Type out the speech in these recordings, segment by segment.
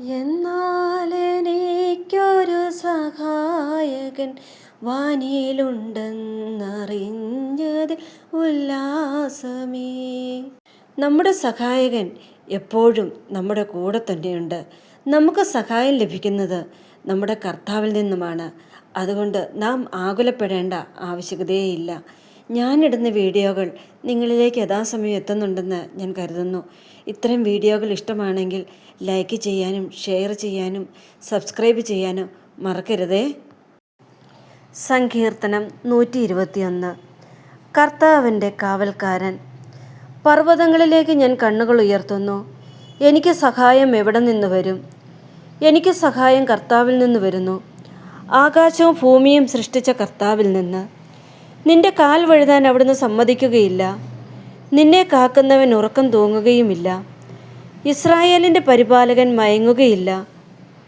എന്നാൽ എനിക്കൊരു സഹായകൻ വാനിയിലുണ്ടെന്നറിഞ്ഞതിൽ ഉല്ലാസമേ. നമ്മുടെ സഹായകൻ എപ്പോഴും നമ്മുടെ കൂടെ തന്നെയുണ്ട്. നമുക്ക് സഹായം ലഭിക്കുന്നത് നമ്മുടെ കർത്താവിൽ നിന്നുമാണ്. അതുകൊണ്ട് നാം ആകുലപ്പെടേണ്ട ആവശ്യകതയേയില്ല ഞാനിടുന്ന വീഡിയോകൾ നിങ്ങളിലേക്ക് യഥാസമയം എത്തുന്നുണ്ടെന്ന് ഞാൻ കരുതുന്നു. ഇത്തരം വീഡിയോകൾ ഇഷ്ടമാണെങ്കിൽ ലൈക്ക് ചെയ്യാനും ഷെയർ ചെയ്യാനും സബ്സ്ക്രൈബ് ചെയ്യാനും മറക്കരുതേ. സങ്കീർത്തനം നൂറ്റി ഇരുപത്തിയൊന്ന് കർത്താവിന്റെ കാവൽക്കാരൻ. പർവതങ്ങളിലേക്ക് ഞാൻ കണ്ണുകൾ ഉയർത്തുന്നു. എനിക്ക് സഹായം എവിടെ നിന്ന് വരും? എനിക്ക് സഹായം കർത്താവിൽ നിന്ന് വരുന്നു. ആകാശവും ഭൂമിയും സൃഷ്ടിച്ച കർത്താവിൽ നിന്ന്. നിന്റെ കാൽ വഴുതാൻ അവിടുന്ന് സമ്മതിക്കുകയില്ല. നിന്നെ കാക്കുന്നവൻ ഉറക്കം തൂങ്ങുകയുമില്ല. ഇസ്രായേലിന്റെ പരിപാലകൻ മയങ്ങുകയില്ല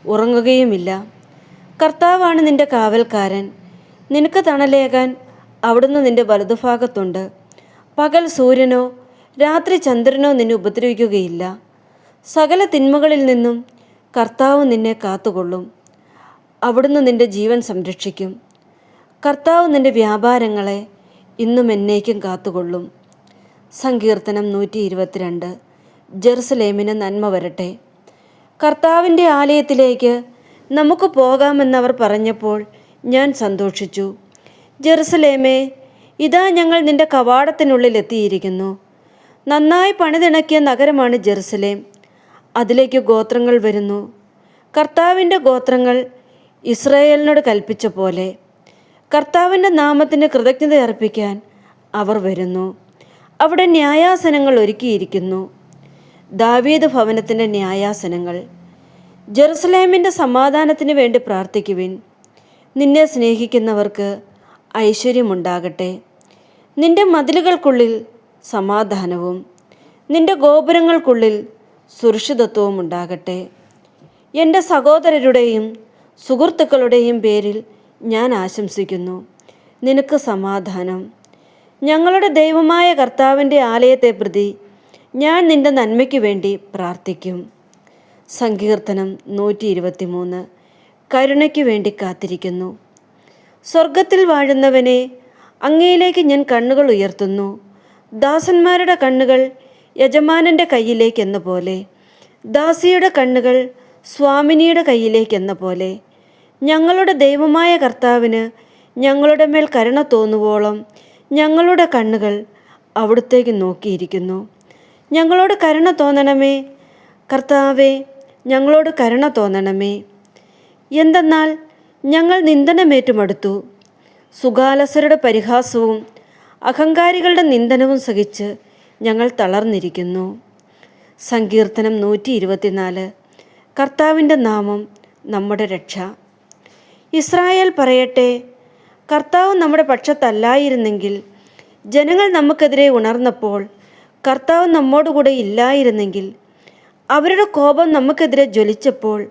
ഉറങ്ങുകയുമില്ല. കർത്താവാണ് നിന്റെ കാവൽക്കാരൻ. നിനക്ക് തണലേകാൻ അവിടുന്ന് നിന്റെ വലതുഭാഗത്തുണ്ട്. പകൽ സൂര്യനോ രാത്രി ചന്ദ്രനോ നിന്നെ ഉപദ്രവിക്കുകയില്ല. സകല തിന്മകളിൽ നിന്നും കർത്താവ് നിന്നെ കാത്തുകൊള്ളും. അവിടുന്ന് നിന്റെ ജീവൻ സംരക്ഷിക്കും. കർത്താവ് നിന്റെ വ്യാപാരങ്ങളെ ഇന്നും എന്നേക്കും കാത്തുകൊള്ളും. സങ്കീർത്തനം നൂറ്റി ഇരുപത്തിരണ്ട് ജെറുസലേമിന് നന്മ വരട്ടെ. കർത്താവിന്റെ ആലയത്തിലേക്ക് നമുക്ക് പോകാമെന്നവർ പറഞ്ഞപ്പോൾ ഞാൻ സന്തോഷിച്ചു. ജെറുസലേമേ ഇതാ ഞങ്ങൾ നിന്റെ കവാടത്തിനുള്ളിൽ എത്തിയിരിക്കുന്നു. നന്നായി പണിതിണക്കിയ നഗരമാണ് ജെറുസലേം. അതിലേക്ക് ഗോത്രങ്ങൾ വരുന്നു. കർത്താവിന്റെ ഗോത്രങ്ങൾ ഇസ്രയേലിനോട് കൽപ്പിച്ച പോലെ. കർത്താവിന്റെ നാമത്തിന് കൃതജ്ഞത അർപ്പിക്കാൻ അവർ വരുന്നു. അവിടെ ന്യായാസനങ്ങൾ ഒരുക്കിയിരിക്കുന്നു. ദാവീദ് ഭവനത്തിന്റെ ന്യായാസനങ്ങൾ. ജെറുസലേമിന്റെ സമാധാനത്തിന് വേണ്ടി പ്രാർത്ഥിക്കുവിൻ. നിന്നെ സ്നേഹിക്കുന്നവർക്ക് ഐശ്വര്യമുണ്ടാകട്ടെ. നിന്റെ മതിലുകൾക്കുള്ളിൽ സമാധാനവും നിന്റെ ഗോപുരങ്ങൾക്കുള്ളിൽ സുരക്ഷിതത്വവും ഉണ്ടാകട്ടെ. എന്റെ സഹോദരരുടെയും സുഹൃത്തുക്കളുടെയും പേരിൽ ഞാൻ ആശംസിക്കുന്നു. നിനക്ക് സമാധാനം. ഞങ്ങളുടെ ദൈവമായ കർത്താവിന്റെ ആലയത്തെ പ്രതി ഞാൻ നിന്റെ നന്മയ്ക്ക് വേണ്ടി പ്രാർത്ഥിക്കും. സങ്കീർത്തനം നൂറ്റി ഇരുപത്തി മൂന്ന് കരുണയ്ക്ക് വേണ്ടി കാത്തിരിക്കുന്നു. സ്വർഗത്തിൽ വാഴുന്നവനെ അങ്ങയിലേക്ക് ഞാൻ കണ്ണുകൾ ഉയർത്തുന്നു. ദാസന്മാരുടെ കണ്ണുകൾ യജമാനന്റെ കയ്യിലേക്കെന്ന പോലെ. ദാസിയുടെ കണ്ണുകൾ സ്വാമിനിയുടെ കയ്യിലേക്കെന്ന പോലെ. ഞങ്ങളുടെ ദൈവമായ കർത്താവിന് ഞങ്ങളുടെ മേൽ കരുണ തോന്നുവോളം ഞങ്ങളുടെ കണ്ണുകൾ അവിടുത്തേക്ക് നോക്കിയിരിക്കുന്നു. ഞങ്ങളോട് കരുണ തോന്നണമേ. കർത്താവേ ഞങ്ങളോട് കരുണ തോന്നണമേ. എന്തെന്നാൽ ഞങ്ങൾ നിന്ദനമേറ്റുമടുത്തു. സുഖാലസരുടെ പരിഹാസവും അഹങ്കാരികളുടെ നിന്ദനവും സഹിച്ച് ഞങ്ങൾ തളർന്നിരിക്കുന്നു. സങ്കീർത്തനം നൂറ്റി ഇരുപത്തിനാല് കർത്താവിന്റെ നാമം നമ്മുടെ രക്ഷ. ഇസ്രായേൽ പറയട്ടെ കർത്താവ് നമ്മുടെ പക്ഷത്തല്ലായിരുന്നെങ്കിൽ ജനങ്ങൾ നമുക്കെതിരെ ഉണർന്നപ്പോൾ കർത്താവ് നമ്മോടുകൂടെ ഇല്ലായിരുന്നെങ്കിൽ അവരുടെ കോപം നമുക്കെതിരെ ജ്വലിച്ചപ്പോൾ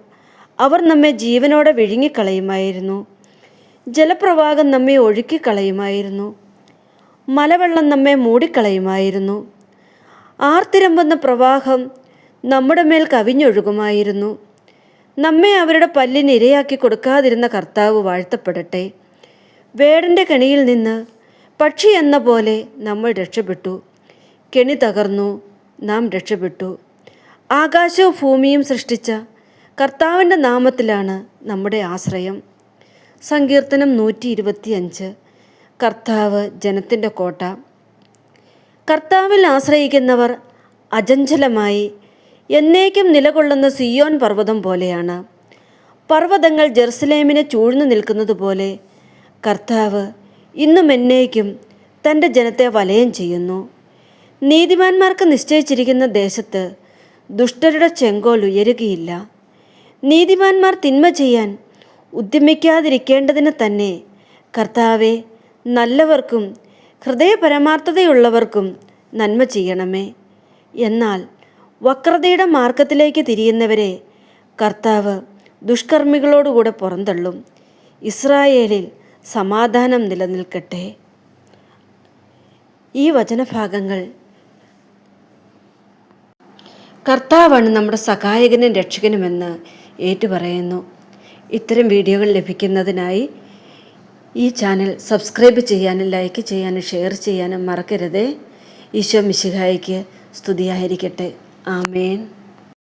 അവർ നമ്മെ ജീവനോടെ വിഴുങ്ങിക്കളയുമായിരുന്നു. ജലപ്രവാഹം നമ്മെ ഒഴുക്കിക്കളയുമായിരുന്നു. മലവെള്ളം നമ്മെ മൂടിക്കളയുമായിരുന്നു. ആർത്തിരമ്പുന്ന പ്രവാഹം നമ്മുടെ മേൽ കവിഞ്ഞൊഴുകുമായിരുന്നു. നമ്മെ അവരുടെ പല്ലിന് ഇരയാക്കി കൊടുക്കാതിരുന്ന കർത്താവ് വാഴ്ത്തപ്പെടട്ടെ. വേടന്റെ കണിയിൽ നിന്ന് പക്ഷി എന്ന പോലെ നമ്മൾ രക്ഷപ്പെട്ടു. കെണി തകർന്നു. നാം രക്ഷപ്പെട്ടു. ആകാശവും ഭൂമിയും സൃഷ്ടിച്ച കർത്താവിന്റെ നാമത്തിലാണ് നമ്മുടെ ആശ്രയം. സങ്കീർത്തനം നൂറ്റി ഇരുപത്തിയഞ്ച് കർത്താവ് ജനത്തിന്റെ കോട്ട. കർത്താവിൽ ആശ്രയിക്കുന്നവർ അജഞ്ചലമായി എന്നേക്കും നിലകൊള്ളുന്ന സിയോൻ പർവതം പോലെയാണ്. പർവതങ്ങൾ ജെറുസലേമിനെ ചൂഴ്ന്നു നിൽക്കുന്നത് പോലെ കർത്താവ് ഇന്നും എന്നേക്കും തന്റെ ജനത്തെ വലയം ചെയ്യുന്നു. നീതിമാന്മാർക്ക് നിശ്ചയിച്ചിരിക്കുന്ന ദേശത്ത് ദുഷ്ടരുടെ ചെങ്കോൽ ഉയരുകയില്ല. നീതിമാന്മാർ തിന്മ ചെയ്യാൻ ഉദ്യമിക്കാതിരിക്കേണ്ടതിന് തന്നെ കർത്താവെ നല്ലവർക്കും ഹൃദയപരമാർത്ഥതയുള്ളവർക്കും നന്മ ചെയ്യണമേ. എന്നാൽ വക്രതയുടെ മാർഗത്തിലേക്ക് തിരിയുന്നവരെ കർത്താവ് ദുഷ്കർമ്മികളോടുകൂടെ പുറന്തള്ളും. ഇസ്രായേലിൽ സമാധാനം നിലനിൽക്കട്ടെ. ഈ വചനഭാഗങ്ങൾ കർത്താവാണ് നമ്മുടെ സഹായകനും രക്ഷകനുമെന്ന് ഏറ്റുപറയുന്നു. ഇത്തരം വീഡിയോകൾ ലഭിക്കുന്നതിനായി ഈ ചാനൽ സബ്സ്ക്രൈബ് ചെയ്യാനും ലൈക്ക് ചെയ്യാനും ഷെയർ ചെയ്യാനും മറക്കരുതേ. ഈശോ മിശിഹായിക്ക് സ്തുതിയായിരിക്കട്ടെ. ആമേൻ.